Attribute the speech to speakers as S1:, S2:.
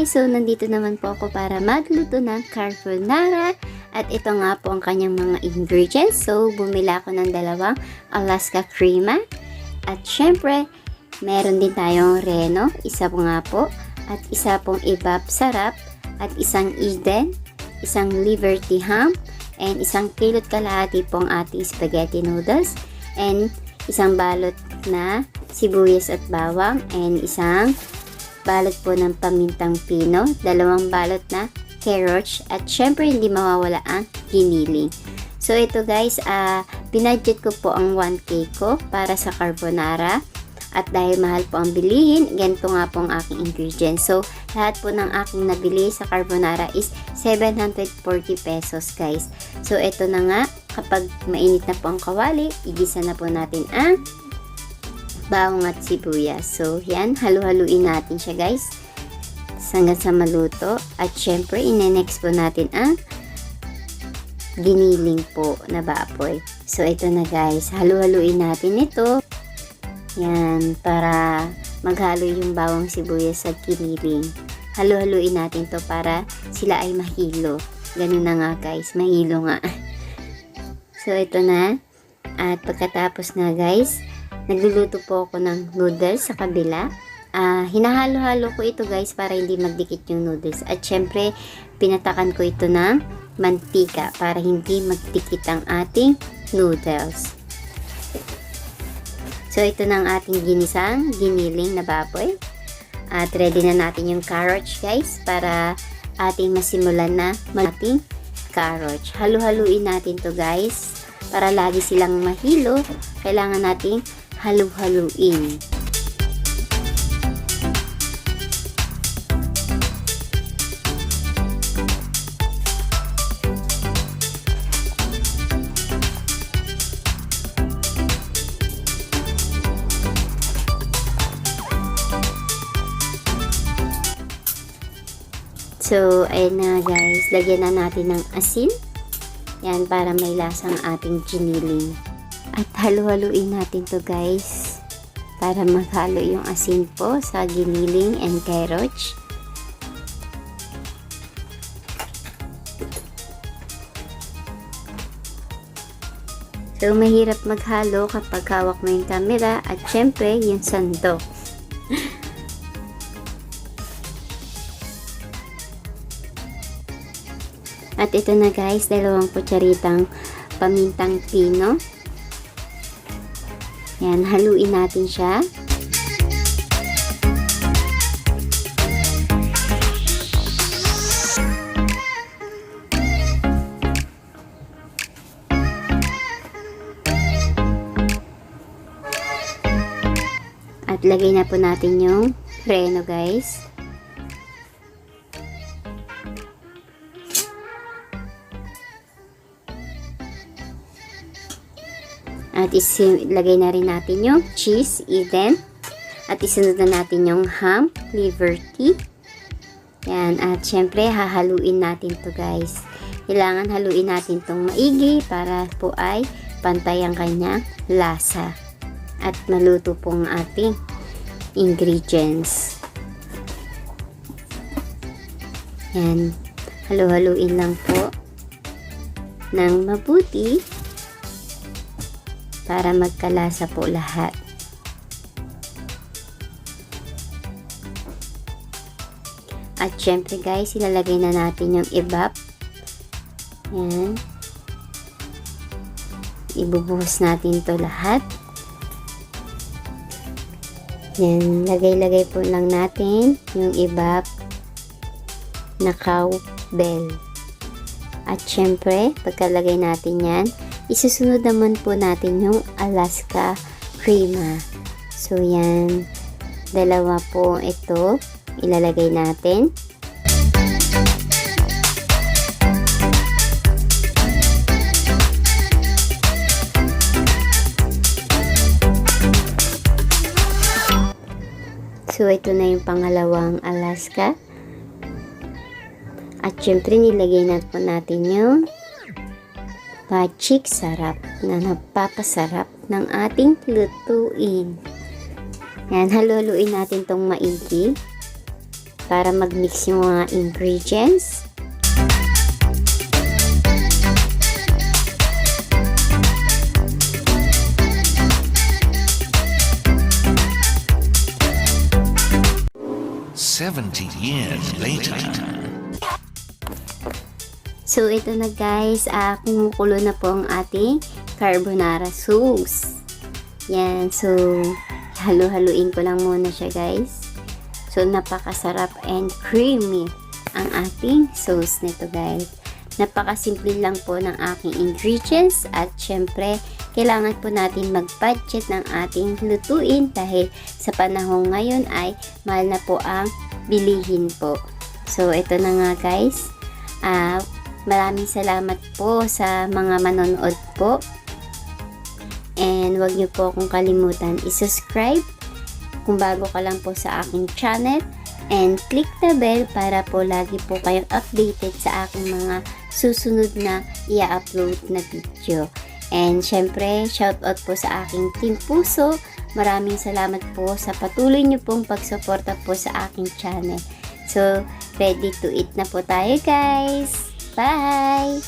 S1: guys, so nandito naman po ako para magluto ng carbonara. At ito nga po ang kanyang mga ingredients. So bumila ako ng dalawang Alaska Crema at syempre meron din tayong Reno, isa po nga po. At isa pong Ibab Sarap. At isang Eden, isang Liberty Ham. And isang kilot kalahati pong ating spaghetti noodles. And isang balot na sibuyas at bawang. And isang balot po ng pamintang pino, dalawang balot na carrots, at syempre hindi mawawala ang giniling. So ito guys, uh, binudget ko po ang 1K ko para sa carbonara. At dahil mahal po ang bilihin, ganito nga po ang aking ingredients. So, lahat po ng aking nabili sa carbonara is 740 pesos guys. So, ito na nga, kapag mainit na po ang kawali, igisa na po natin ang bawang at sibuyas. So, yan, halu-haluin natin siya guys. Hanggang sa maluto. At syempre, ine-next po natin ang giniling po na baboy. So, ito na guys, halu-haluin natin ito. Yan, para maghalo yung bawang sibuyas sa giniling. Halu-haluin natin to para sila ay mahilo. Ganun na nga guys, mahilo nga. So, ito na. At pagkatapos nga guys, nagluluto po ako ng noodles sa kabila. Ah, hinahalo-halo ko ito guys para hindi magdikit yung noodles. At syempre, pinatakan ko ito ng mantika para hindi magdikit ang ating noodles. So, ito na ang ating ginisang, giniling na baboy. At ready na natin yung carrots guys para ating masimulan na ating carrots. Halu-haluin natin to guys para lagi silang mahilo. Kailangan nating halu-haluin. So, ayun na guys. Lagyan na natin ng asin. Yan, para may lasang ating giniling. At halu-haluin natin to guys. Para maghalo yung asin po sa giniling and carrots. So, mahirap maghalo kapag hawak mo yung camera at syempre, yung sandok. At ito na guys, dalawang kutsaritang pamintang pino. Yan, haluin natin siya. At lagay na po natin yung preno guys. At isilagay na rin natin yung cheese, Eden. At isunod na natin yung ham, liberty. Yan. At syempre, hahaluin natin to guys. Kailangan haluin natin tong maigi para po ay pantay ang kanyang lasa. At maluto pong ating ingredients. Yan. Halu-haluin lang po ng mabuti para magkalasa po lahat. At syempre guys, ilalagay na natin yung ibap. Yan. Ibubuhos natin to lahat. Yan, lagay-lagay po lang natin yung ibap na cow bell. At syempre, pagkalagay natin yan, isusunod naman po natin yung Alaska Crema. So, yan. Dalawa po ito. Ilalagay natin. So, ito na yung pangalawang Alaska. At syempre, nilagay na po natin yung Pachik sarap na napapasarap ng ating lutuin. Yan, haluhaluin natin tong maigi. para mag-mix yung mga ingredients.
S2: Seventy years later.
S1: So, ito na guys, ah kumukulo na po ang ating carbonara sauce. Yan, so, halo-haluin ko lang muna siya guys. So, napakasarap and creamy ang ating sauce nito guys. Napakasimple lang po ng aking ingredients at syempre, kailangan po natin mag-budget ng ating lutuin dahil sa panahon ngayon ay mahal na po ang bilihin po. So, ito na nga guys. Ah, Maraming salamat po sa mga manonood po. And wag niyo po akong kalimutan i-subscribe kung bago ka lang po sa aking channel. And click the bell para po lagi po kayong updated sa aking mga susunod na i-upload na video. And syempre, shoutout po sa aking Team Puso. Maraming salamat po sa patuloy niyo pong pagsuporta po sa aking channel. So, ready to eat na po tayo guys! Bye!